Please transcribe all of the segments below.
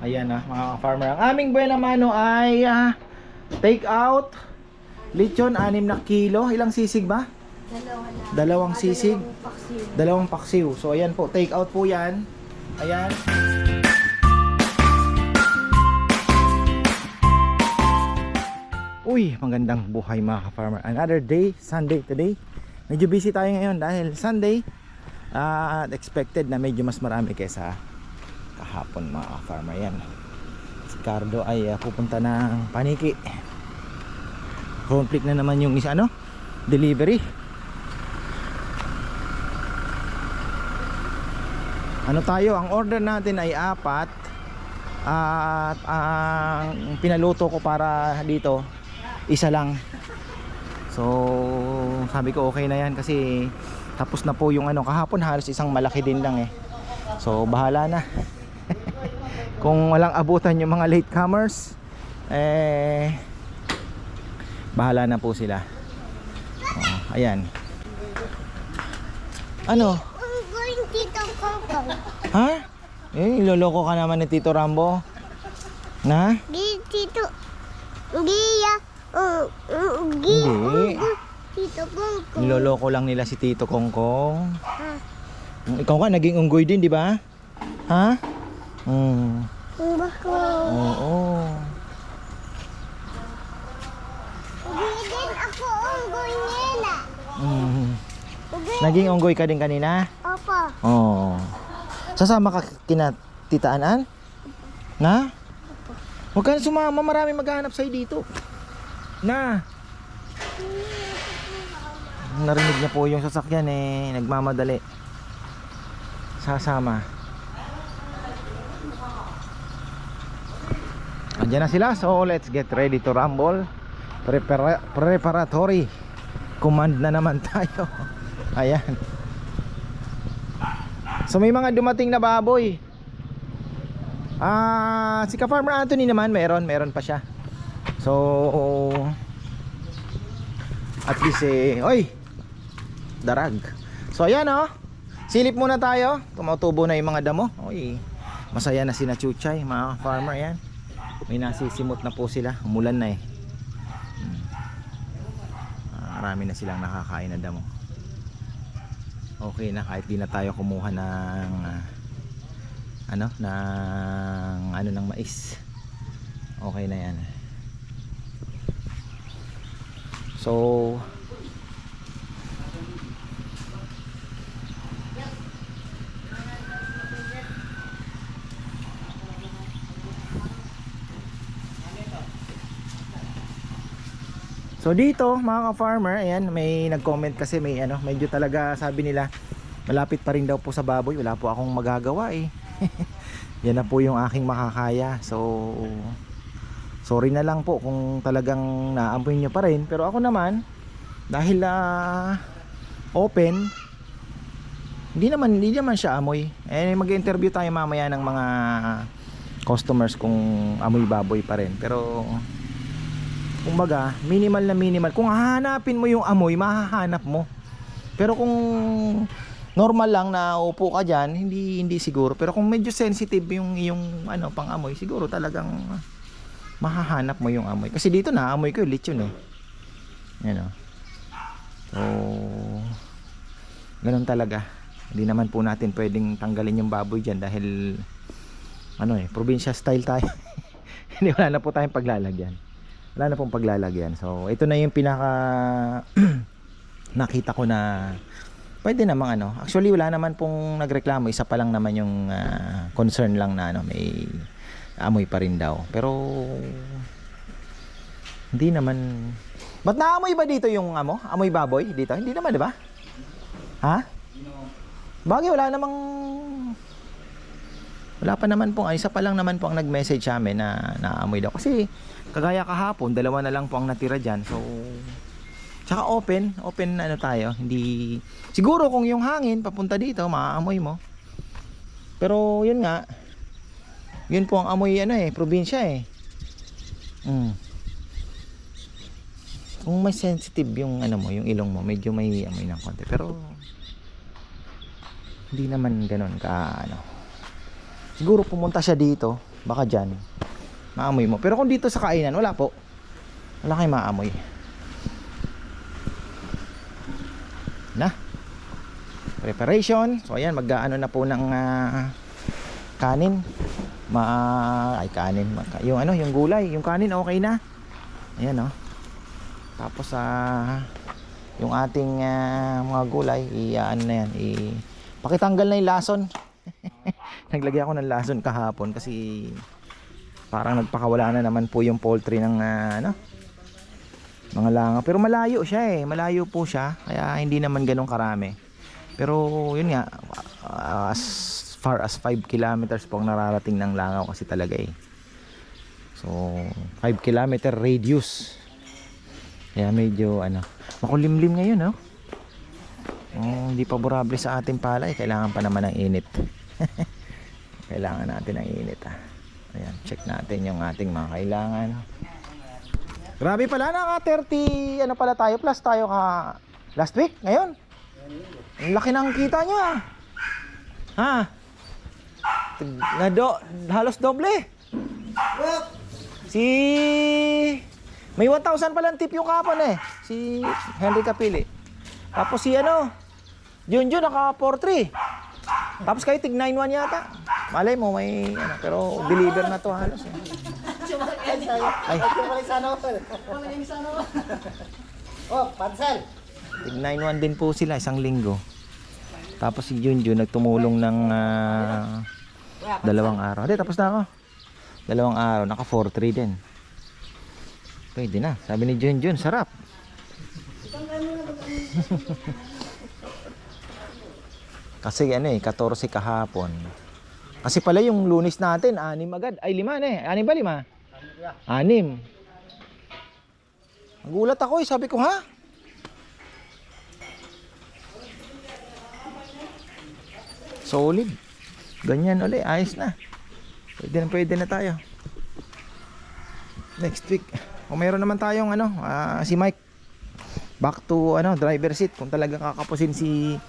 Ayan na, mga farmer. Ang aming buena mano ay ah, take out lechon 6 na kilo. Ilang sisig ba? Dalawa lang. Dalawang Ah, sisig. dalawang paksiw. Dalawang paksiw. So ayan po, take out po 'yan. Ayan. Uy, magandang buhay mga ka-farmer. Another day, Sunday today. Medyo busy tayo ngayon dahil Sunday. ah, At expected na medyo mas marami kaysa kahapon mga ka-farmer. Yan. Si Cardo ay ah, pupunta ng paniki. Conflict na naman yung isa ano? Delivery. Ano tayo? Ang order natin ay apat. At ang pinaluto ko para dito isa lang. So, sabi ko okay na yan kasi tapos na po yung ano kahapon halos isang malaki din lang eh. So, bahala na. Kung walang abutan yung mga latecomers eh bahala na po sila. Oh, ayan. Ano? I'm going dito Coco. Ha? Eh, iloloko ka naman ni Tito Rambo. Na? Di Tito. Giya. Uh, uh, Hindi. Tito Coco. Niloloko lang nila si Tito Kongkong. Ha? Mm, Ikaw nga naging unggoy din, di ba? Ha? Mm. Bako. Oo. Din ako unggoy nila. Mm. Unggoy. Naging unggoy ka din kanina? Opo. Oo. Sasama ka kina Tita Anan? Na? Huwag ka na sumama, marami maghahanap sa'yo dito. Na? Narinig niya po yung sasakyan eh, nagmamadali. Sasama. Andiyan na sila, so let's get ready to rumble. Prepara- preparatory. Command na naman tayo. Ayan. So may mga dumating na baboy. Ah, si ka-farmer Anthony naman meron, meron pa siya. So at least eh, oy. Darag. So ayan oh. Silip muna tayo. Tumutubo na yung mga damo. Oy. Masaya na sina Chuchay, mga farmer yan. May nasisimot na po sila. Umulan na eh. Hmm. Ah, marami na silang nakakain na damo okay na kahit di na tayo kumuha ng ah, ano ng ano ng mais okay na yan so So dito mga ka-farmer, ayan, may nag-comment kasi may ano, medyo talaga sabi nila malapit pa rin daw po sa baboy. Wala po akong magagawa eh. Yan na po yung aking makakaya. So sorry na lang po kung talagang naamoy nyo pa rin. Pero ako naman, dahil ah, open, hindi naman, hindi naman siya amoy. Eh, mag-interview tayo mamaya ng mga customers kung amoy baboy pa rin. Pero kumbaga, minimal na minimal. Kung hahanapin mo yung amoy, mahahanap mo. Pero kung normal lang na upo ka diyan, hindi hindi siguro. Pero kung medyo sensitive yung yung ano pang amoy, siguro talagang mahahanap mo yung amoy. Kasi dito na amoy ko yung lechon eh. Yan oh. So ganun talaga. Hindi naman po natin pwedeng tanggalin yung baboy diyan dahil ano eh, probinsya style tayo. Hindi wala na po tayong paglalagyan wala na pong paglalagyan. So ito na yung pinaka nakita ko na pwede namang ano. Actually wala naman pong nagreklamo. Isa pa lang naman yung ah, concern lang na ano may amoy pa rin daw. Pero hindi naman. Ba't naamoy ba dito yung amo? Amoy baboy dito? Hindi naman di ba? Ha? Bagay wala namang wala pa naman pong, ay, isa pa lang naman po ang nag-message sa amin na naamoy daw. Kasi kagaya kahapon, dalawa na lang po ang natira dyan. So, tsaka open, open na ano tayo. Hindi, siguro kung yung hangin papunta dito, maaamoy mo. Pero yun nga, yun po ang amoy ano eh, probinsya eh. Mm. Kung may sensitive yung ano mo, yung ilong mo, medyo may amoy ng konti. Pero hindi naman ganun ka ano. Siguro pumunta siya dito Baka dyan. Maamoy mo. Pero kung dito sa kainan, wala po. Wala kayong maamoy. Na. Preparation. So ayan, mag-ano na po ng ah, kanin. Ma ay kanin. Yung ano, yung gulay, yung kanin okay na. Ayan oh. Tapos sa yung ating ah, mga gulay, i ano na yan, i pakitanggal na yung lason. Naglagay ako ng lason kahapon kasi parang nagpakawala na naman po yung poultry ng ah, ano mga langaw. Pero malayo siya eh. Malayo po siya. Kaya hindi naman ganun karami. Pero yun nga, ah, as far as 5 kilometers po ang nararating ng langaw kasi talaga eh. So, 5 kilometer radius. Kaya medyo ano, makulimlim ngayon no. Oh, hindi paborable sa ating palay. Kailangan pa naman ng init. Kailangan natin ng init ah. Ayan, check natin yung ating mga kailangan. Grabe pala naka 30 ano pala tayo plus tayo ka last week ngayon. Ang laki ng kita nyo ah. Ha? Na halos doble. Si may 1,000 palang tip yung kapon eh. Si Henry Kapili. Tapos si ano, Junjun naka 4-3. Tapos kayo tig 9-1 yata. Malay mo may ano, pero deliver na to halos eh. Ay, Oh, pansel. tig 9-1 din po sila isang linggo. Tapos si Junjun nagtumulong ng ah, dalawang araw. Hindi, tapos na ako. Dalawang araw, naka 4-3 din. Pwede na. Sabi ni Junjun, sarap. Kasi ano eh, 14 kahapon. Kasi pala yung lunis natin, anim agad. Ay, lima na eh. Anim ba lima? Anim. Nagulat ako eh. Sabi ko, ha? Solid. Ganyan uli. Ayos na. Pwede na, pwede na tayo. Next week. Kung mayroon naman tayong ano, ah, si Mike. Back to ano, driver seat. Kung talagang kakapusin si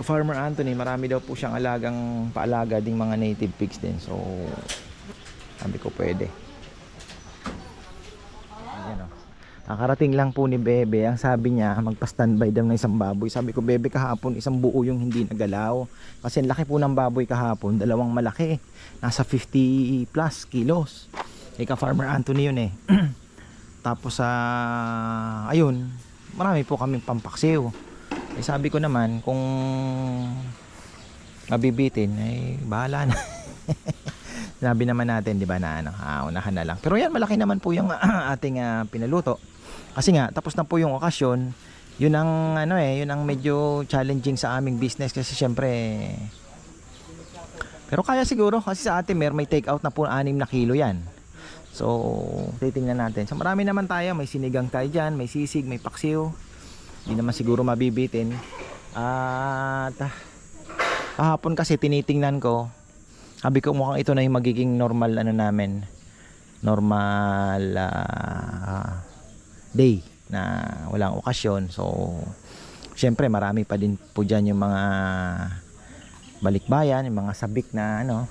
Farmer Anthony, marami daw po siyang alagang paalaga ding mga native pigs din. So, sabi ko pwede. Ayan o. Nakarating lang po ni Bebe. Ang sabi niya, magpa-standby daw ng isang baboy. Sabi ko, Bebe, kahapon isang buo yung hindi nagalaw. Kasi ang laki po ng baboy kahapon. Dalawang malaki. Nasa 50 plus kilos. Ika Farmer Anthony yun eh. Tapos sa ayun, marami po kaming pampaksiw. Eh sabi ko naman, kung mabibitin, ay bahala na. Sabi naman natin, di ba, na ano, ah, unahan na lang. Pero yan, malaki naman po yung ating ah, pinaluto. Kasi nga, tapos na po yung okasyon. Yun ang, ano eh, yun ang medyo challenging sa aming business kasi syempre, pero kaya siguro kasi sa atin mer may take out na po 6 na kilo yan. So, titingnan natin. So, marami naman tayo. May sinigang tayo dyan, may sisig, may paksiw. Hindi naman siguro mabibitin. At, ah, kahapon kasi tinitingnan ko, sabi ko mukhang ito na yung magiging normal ano namin. Normal ah, day na walang okasyon. So, syempre marami pa din po dyan yung mga balikbayan, yung mga sabik na ano,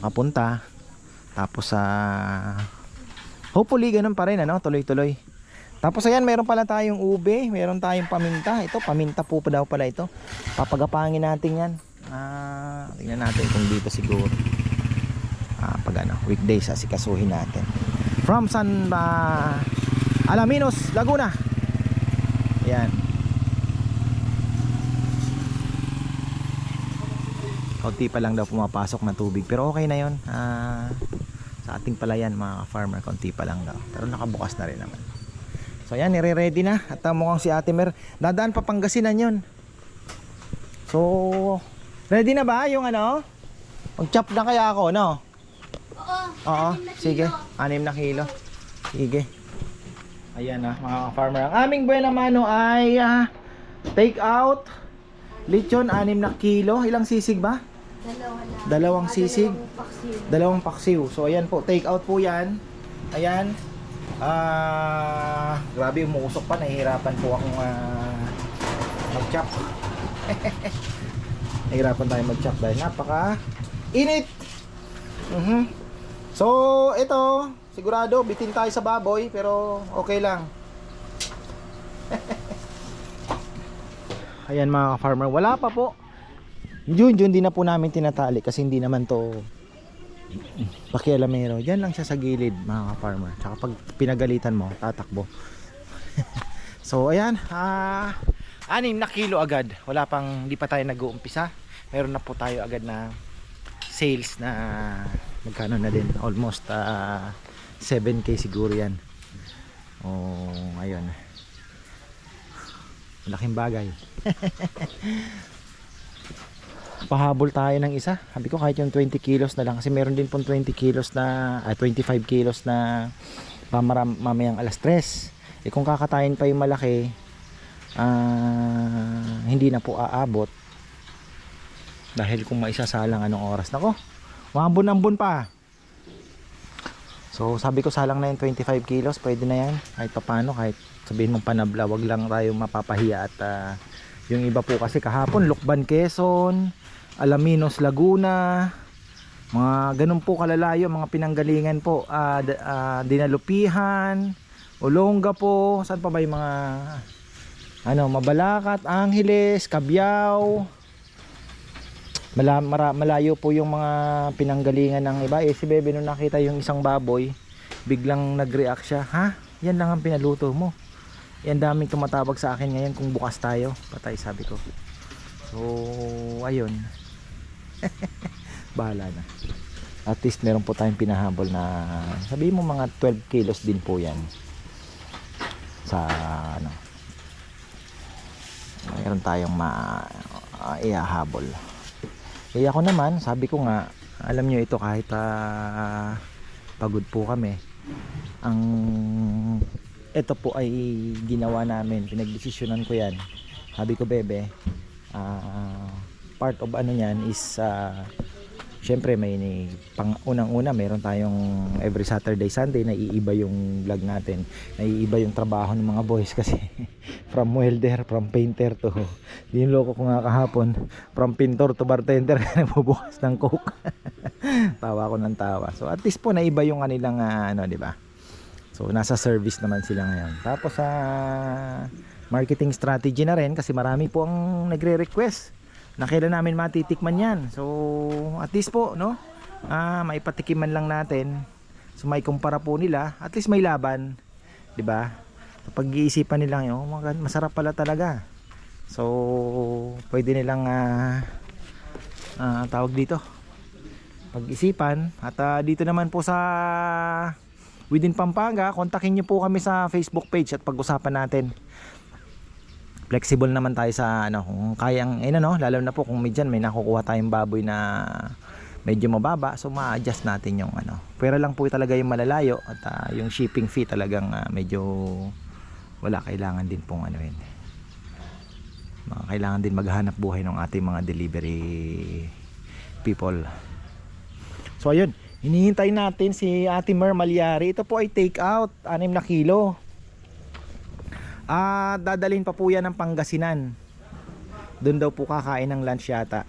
kapunta. Tapos sa hopefully ganun pa rin ano, tuloy-tuloy. Tapos ayan, meron pala tayong ube, meron tayong paminta. Ito, paminta po pa daw pala ito. Papagapangin natin 'yan. Ah, tingnan natin kung dito siguro. Ah, pag ano, weekdays asikasuhin natin. From San ah, Alaminos, Laguna. Ayan. Kaunti pa lang daw pumapasok na tubig. Pero okay na yon. Ah, sa ating palayan mga farmer, kaunti pa lang daw. Pero nakabukas na rin naman. So yan, nire-ready na. At uh, mukhang si Ate Mer, dadaan pa Pangasinan yun. So, ready na ba yung ano? Mag-chop na kaya ako, no? Oo. Oo, sige. Anim na kilo. Sige. Ayan na, mga farmer. Ang aming buena mano ay ah, take out. Lechon, anim na kilo. Ilang sisig ba? Dalawa na. Dalawang sisig. Dalawang paksiw. So ayan po, take out po 'yan. Ayan. Ah, grabe umuusok pa, nahihirapan po akong ah, mag-chop. nahihirapan tayo mag-chop dahil napaka init. Mhm. So, ito, sigurado bitin tayo sa baboy pero okay lang. Ayan mga farmer, wala pa po. Yun, yun, di na po namin tinatali kasi hindi naman to pakialamero. Yan lang siya sa gilid mga farmer. Tsaka pag pinagalitan mo, tatakbo. so, ayan, ah, anim na kilo agad. Wala pang, hindi pa tayo nag-uumpisa. Meron na po tayo agad na sales na magkano na din. Almost ah, 7k siguro yan. Oh, ayun. Malaking bagay. Pahabol tayo ng isa. Sabi ko kahit yung 20 kilos na lang kasi meron din pong 20 kilos na ah, 25 kilos na pamaram mamayang alas 3. Eh kung kakatayin pa yung malaki ah, hindi na po aabot dahil kung maisasalang anong oras nako. Mambon-ambon pa. So sabi ko salang na yung 25 kilos, pwede na yan. Kahit papano, kahit sabihin mong panabla, wag lang tayo mapapahiya at ah, yung iba po kasi kahapon, Lukban, Quezon, Alaminos, Laguna, mga ganun po kalalayo, mga pinanggalingan po, d- ah, Dinalupihan, Olonga po, saan pa ba yung mga ano, Mabalakat, Angeles, Cabiao, Mala, malayo po yung mga pinanggalingan ng iba. Eh si Bebe nung nakita yung isang baboy, biglang nag-react siya. Ha? Yan lang ang pinaluto mo. Yan daming tumatawag sa akin ngayon kung bukas tayo. Patay sabi ko. So, ayun. Bahala na. At least meron po tayong pinahabol na sabihin mo mga 12 kilos din po yan. Sa ano. Mayroon tayong ma uh, iahabol. Eh ako naman, sabi ko nga, alam nyo ito kahit ah, pagod po kami. Ang ito po ay ginawa namin, pinagdesisyonan ko yan. Sabi ko, bebe, ah, part of ano yan is ah, Siyempre may ni pang unang-una meron tayong every Saturday Sunday na iiba yung vlog natin. Naiiba yung trabaho ng mga boys kasi from welder, from painter to yung loko ko nga kahapon from pintor to bartender nagbubukas ng coke. tawa ko ng tawa. So at least po naiba yung kanilang ah, ano, di ba? So nasa service naman sila ngayon. Tapos sa marketing strategy na rin kasi marami po ang nagre-request na kailan namin matitikman yan. So, at least po, no? Ah, maipatikiman lang natin. So, may kumpara po nila. At least may laban. 'di ba? So, pag-iisipan nila oh, masarap pala talaga. So, pwede nilang ah, ah, tawag dito. Pag-isipan. At ah, dito naman po sa Within Pampanga, kontakin niyo po kami sa Facebook page at pag-usapan natin flexible naman tayo sa ano kung kayang eh ano lalo na po kung medyan may nakukuha tayong baboy na medyo mababa so ma-adjust natin yung ano. Pero lang po talaga yung malalayo at ah, yung shipping fee talagang ah, medyo wala. Kailangan din pong ano yun. Mga kailangan din maghanap buhay ng ating mga delivery people. So ayun. Hinihintay natin si Ate Mer Malyari ito po ay take out 6 na kilo Ah, dadalhin pa po yan ng Pangasinan. Doon daw po kakain ng lunch yata.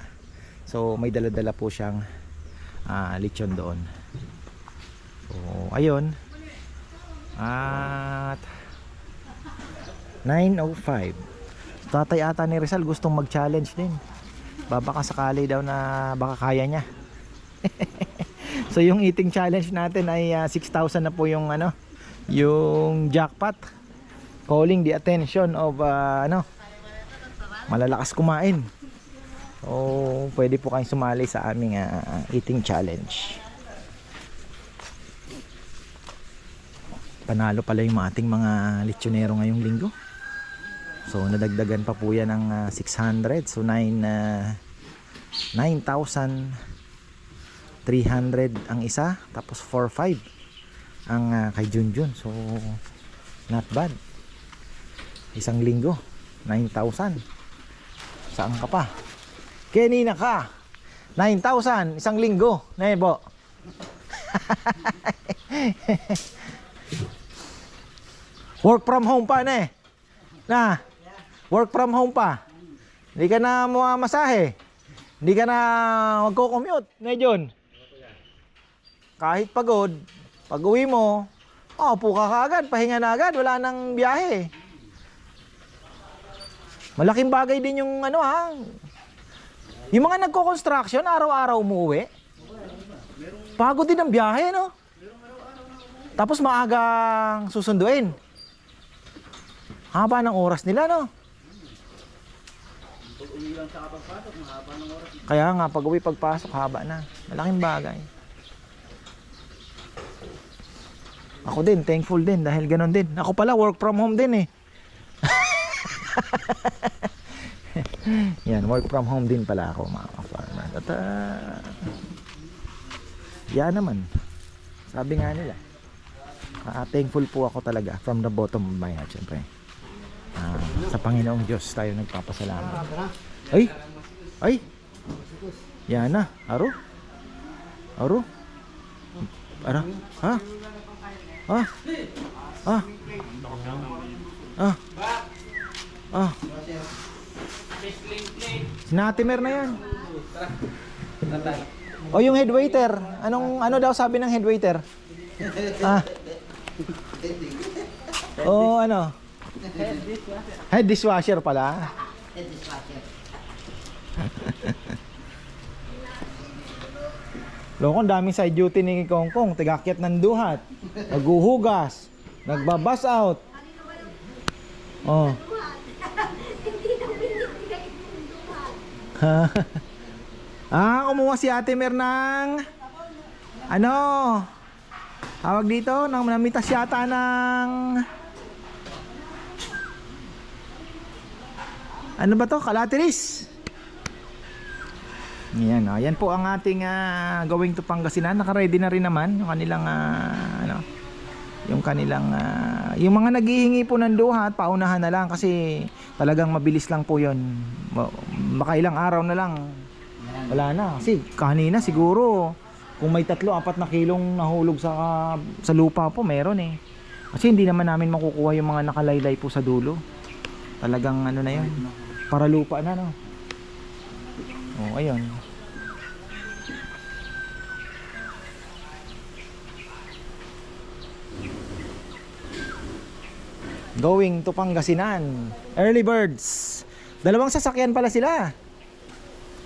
So, may dala-dala po siyang ah, lechon doon. So, ayun. At 9.05 Tatay ata ni Rizal gustong mag-challenge din. Babaka sakali daw na baka kaya niya. so, yung eating challenge natin ay ah, 6,000 na po yung ano, yung jackpot calling the attention of uh, ano malalakas kumain. O pwede po kayong sumali sa aming uh, eating challenge. Panalo pala yung ating mga lechonero ngayong linggo. So nadagdagan pa po yan ng uh, 600 so 9 uh, 9,300 ang isa tapos 4,500 ang uh, kay Junjun. So not bad isang linggo 9,000 saan ka pa? Kanina ka. 9,000 isang linggo. Nebo. Work from home pa na na? Work from home pa? Hindi ka na masahe hindi ka na magko-commute na kahit pagod, pag uwi mo, upo ka kaagad, pahinga na agad, wala nang biyahe. Malaking bagay din yung ano ha. Yung mga nagko-construction, araw-araw umuwi. Pagod din ang biyahe, no? Tapos maagang susunduin. Haba ng oras nila, no? Kaya nga, pag uwi pagpasok, haba na. Malaking bagay. Ako din, thankful din dahil ganun din. Ako pala, work from home din eh. Yan, work from home din pala ako mga ka-farmer. At ah, yan naman. Sabi nga nila. ah, thankful po ako talaga from the bottom of my heart, syempre. Ah, sa Panginoong Diyos tayo nagpapasalamat. Ay! Ay! Yan na. Aro? Aro? Ara? Ha? Ha? Ha? Ah. Ah. Sinatimer na yan. O yung head waiter. Anong ano daw sabi ng head waiter? Ah. O ano? Head dishwasher pala. Loko, ang daming side duty ni Kongkong. Tigakyat ng duhat. Naghuhugas. Nagbabas out. Oh. ah, kumuha si Ate Mer ng ano? Tawag dito, nang namitas yata ng ano ba to? Kalatiris. Yan, oh. po ang ating ah, going to Pangasinan. Naka-ready na rin naman yung kanilang ah, ano, yung kanilang ah, yung mga naghihingi po ng duhat, paunahan na lang kasi talagang mabilis lang po 'yon. Baka ilang araw na lang. Wala na kasi kanina siguro kung may tatlo, apat na kilong nahulog sa sa lupa po, meron eh. Kasi hindi naman namin makukuha yung mga nakalaylay po sa dulo. Talagang ano na 'yon. Para lupa na no. Oh, ayun. Going to Pangasinan. Early birds. Dalawang sasakyan pala sila.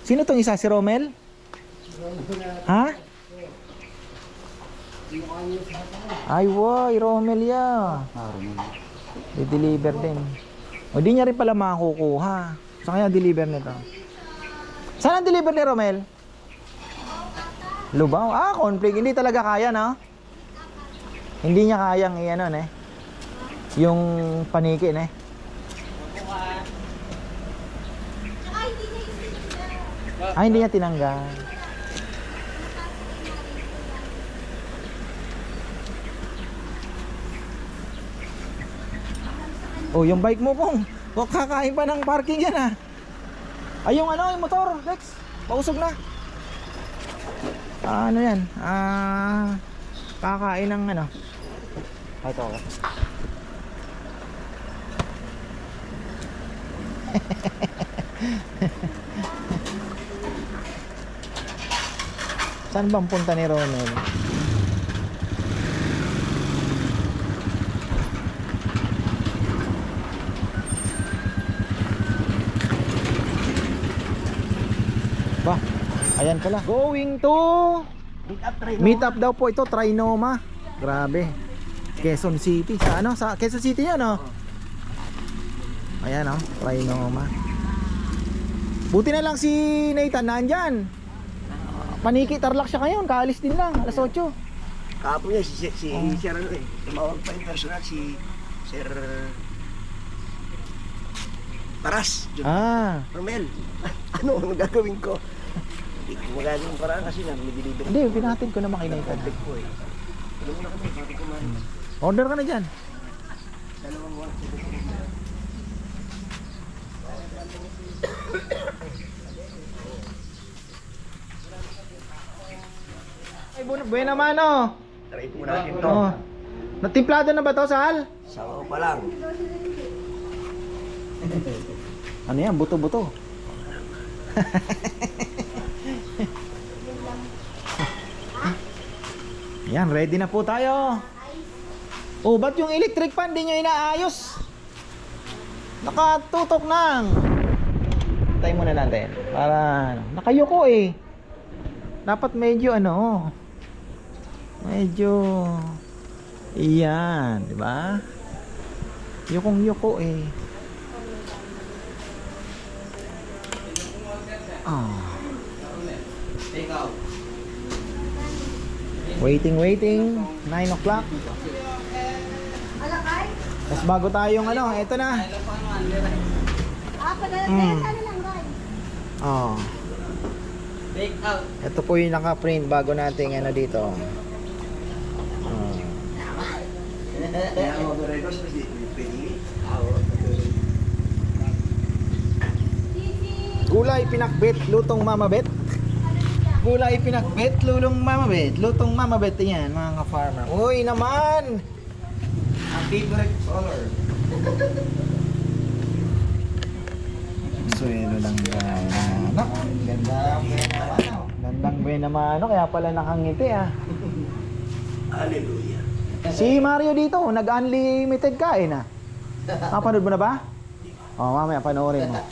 Sino tong isa? Si Romel? Ha? Ay, woy, Romel ya. I-deliver din. O, di niya rin pala makukuha. Saan kaya deliver nito? Saan ang deliver ni Romel? Lubao? Ah, conflict. Hindi talaga kaya, no? Hindi niya kayang i-ano, eh. Yung paniki, eh. Ah, hindi niya tinanggal. Oh, yung bike mo kung kung kakain pa ng parking yan ah. Ay, yung ano, yung motor, Lex. Pausog na. Ah, ano yan? Ah, kakain ng ano. Ah, Ito. Saan bang punta ni Ronel? Ba, ayan pala. Going to Meet up meet up daw po ito, Trinoma. Grabe. Quezon City. Sa ano? Sa Quezon City yan, oh. Ayan, oh. Trinoma. Buti na lang si Nathan nandyan. Paniki, tarlak siya ngayon. Kaalis din lang. Alas 8. Kapo niya, si, si, si Oh. Sir ano eh. Tumawag pa yung personal si Sir Paras. Jun Ah. Romel. ano ang gagawin ko? Hindi ko magagawin paraan kasi nang nag-deliver. Hindi, pinatin ko naman kay Nathan. Contact ko eh. Ano muna kami, bago kumain. Order ka na dyan. Dalawang one. Ay, bu- buena mano. Try po natin to. Oh. Natimplado na ba to, Sal? Sabaw pa lang. Ano yan? Buto-buto. Yan, ready na po tayo. Oh, ba't yung electric fan di nyo inaayos? Nakatutok nang. Tayo muna natin. Para, ano, nakayuko eh. Dapat medyo ano, medyo, iyan, di ba? Yukong yuko eh. Ah. Waiting, waiting. 9 o'clock. Alakay? Tapos bago tayong ano, eto na. Ah, Mm. Oh. Take out. Ito po yung naka-print bago nating ano dito. Oh. Kaya ako mag-record sa pwede. Gulay pinakbit, lutong mamabet. Gulay pinakbit, lulong mamabet. Lutong mamabet yan, mga ka-farmer. Uy naman! Ang favorite color. Suelo lang yan. Ano? Ganda. Ano? Gandang buwan naman ano, kaya pala nakangiti ah. Hallelujah. Si Mario dito, nag-unlimited kain ah. Napanood mo na ba? Oh, mamaya panoorin mo.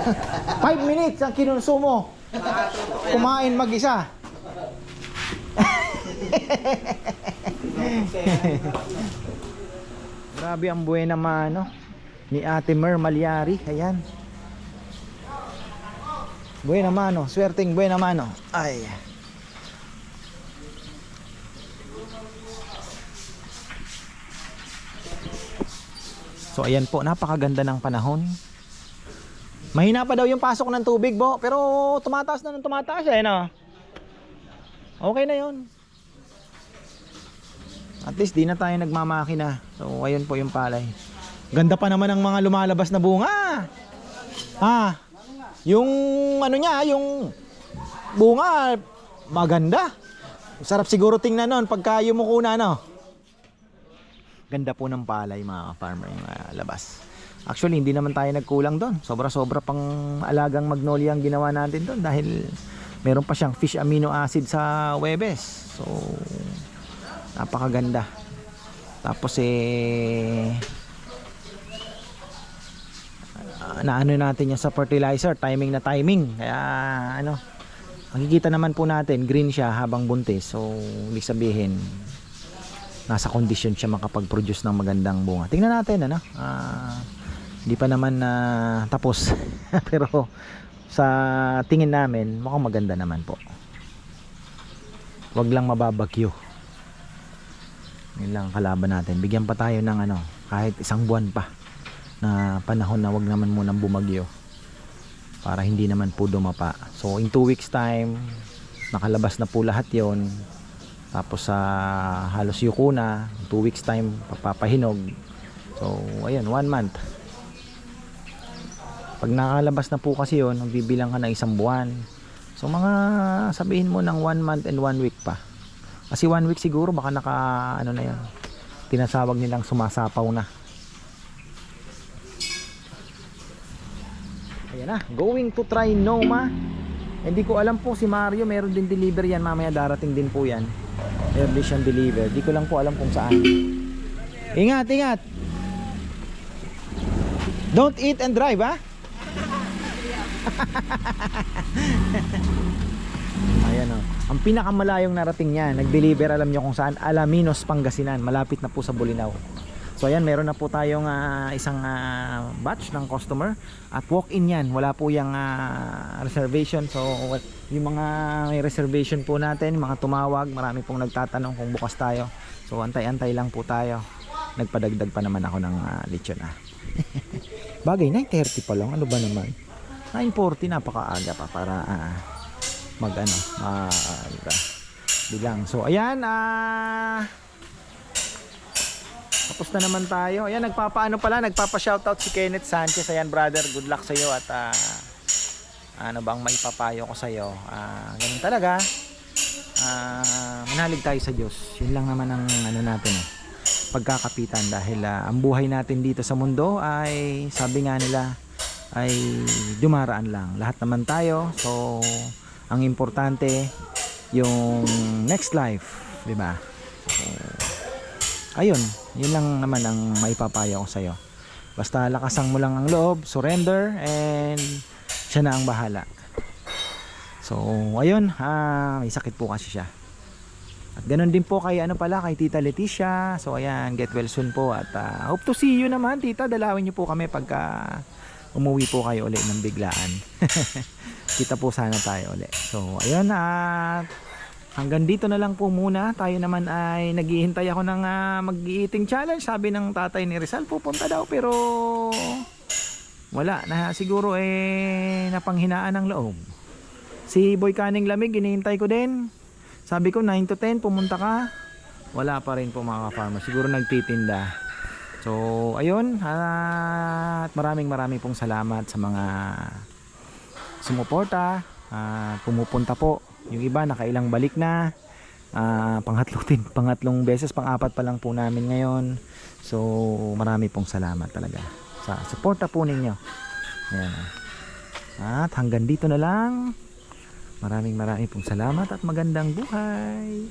5 minutes ang kinonsumo. Kumain mag-isa. Grabe ang buhay naman, no? Ni Ate Mer Malyari. Ayan. Buhay naman, no? Swerteng buhay naman, no? Ay. So ayan po, napakaganda ng panahon. Mahina pa daw yung pasok ng tubig, bo, pero tumataas na ng tumataas eh, no? Okay na 'yon. At least di na tayo nagmamakina. So ayun po yung palay. Ganda pa naman ng mga lumalabas na bunga. Ha? Yung ano niya, yung bunga maganda. Sarap siguro tingnan nun pagka yumuko na, no? Ganda po ng palay mga farmer yung ah, labas. Actually, hindi naman tayo nagkulang doon. Sobra-sobra pang alagang magnolia ang ginawa natin doon dahil meron pa siyang fish amino acid sa Webes. So, napakaganda. Tapos eh naano natin yan sa fertilizer, timing na timing. Kaya ano, makikita naman po natin green siya habang buntis. So, ibig sabihin nasa condition siya makapag-produce ng magandang bunga. Tingnan natin ano. Ah, hindi pa naman na tapos. Pero sa tingin namin, mukhang maganda naman po. Wag lang mababagyo. Yun lang ang kalaban natin. Bigyan pa tayo ng ano, kahit isang buwan pa na panahon na wag naman munang bumagyo para hindi naman po dumapa. So in 2 weeks time, nakalabas na po lahat 'yon. Tapos sa halos yuko na, 2 weeks time papapahinog. So ayun, 1 month. Pag nakalabas na po kasi 'yon, magbibilang ka ng isang buwan. So mga sabihin mo ng 1 month and 1 week pa. Kasi 1 week siguro baka naka ano na 'yon. Tinasawag nilang sumasapaw na. Ayan na, going to try Noma. Hindi ko alam po si Mario, meron din deliver yan. Mamaya darating din po yan. Din siyang deliver. Di ko lang po alam kung saan. Ingat, ingat. Don't eat and drive, ha? Ayan o. Ang pinakamalayong narating niya, nag-deliver alam niyo kung saan, Alaminos, Pangasinan. Malapit na po sa Bulinaw. So ayan, meron na po tayong ah, isang ah, batch ng customer at walk-in yan. Wala po yung ah, reservation. So yung mga may reservation po natin, mga tumawag, marami pong nagtatanong kung bukas tayo. So antay-antay lang po tayo. Nagpadagdag pa naman ako ng ah, lechon ah. Bagay, 9.30 pa lang. Ano ba naman? 9.40, napakaaga pa para ah, mag ano, mag bilang. So ayan, ah... Tapos na naman tayo. Ayan, nagpapaano pala, nagpapa-shoutout si Kenneth Sanchez. Ayan, brother, good luck sa iyo at ah, ano bang maipapayo ko sa iyo? Ah, ganun talaga. Ah, manalig tayo sa Diyos. Yun lang naman ang ano natin eh. Pagkakapitan dahil ah, ang buhay natin dito sa mundo ay sabi nga nila ay dumaraan lang. Lahat naman tayo. So, ang importante yung next life 'di ba? So, ayun, yun lang naman ang maipapayo ko sa'yo. Basta lakasan mo lang ang loob, surrender, and siya na ang bahala. So, ayun, ah, may sakit po kasi siya. At ganun din po kay ano pala, kay Tita Leticia. So, ayan, get well soon po. At ah, hope to see you naman, Tita. Dalawin niyo po kami pagka umuwi po kayo ulit ng biglaan. Kita po sana tayo ulit. So, ayun, at hanggang dito na lang po muna. Tayo naman ay naghihintay ako ng ah, mag-eating challenge. Sabi ng tatay ni Rizal, pupunta daw. Pero wala na siguro eh napanghinaan ng loob. Si Boy Kaning Lamig, hinihintay ko din. Sabi ko 9 to 10 pumunta ka. Wala pa rin po mga farmer. Siguro nagtitinda. So, ayun. At maraming maraming pong salamat sa mga sumuporta. At pumupunta po. Yung iba nakailang balik na. Ah, pangatlo din, pangatlong beses, pang-apat pa lang po namin ngayon. So, marami pong salamat talaga sa suporta po ninyo. Ayan. At hanggang dito na lang. Maraming maraming pong salamat at magandang buhay.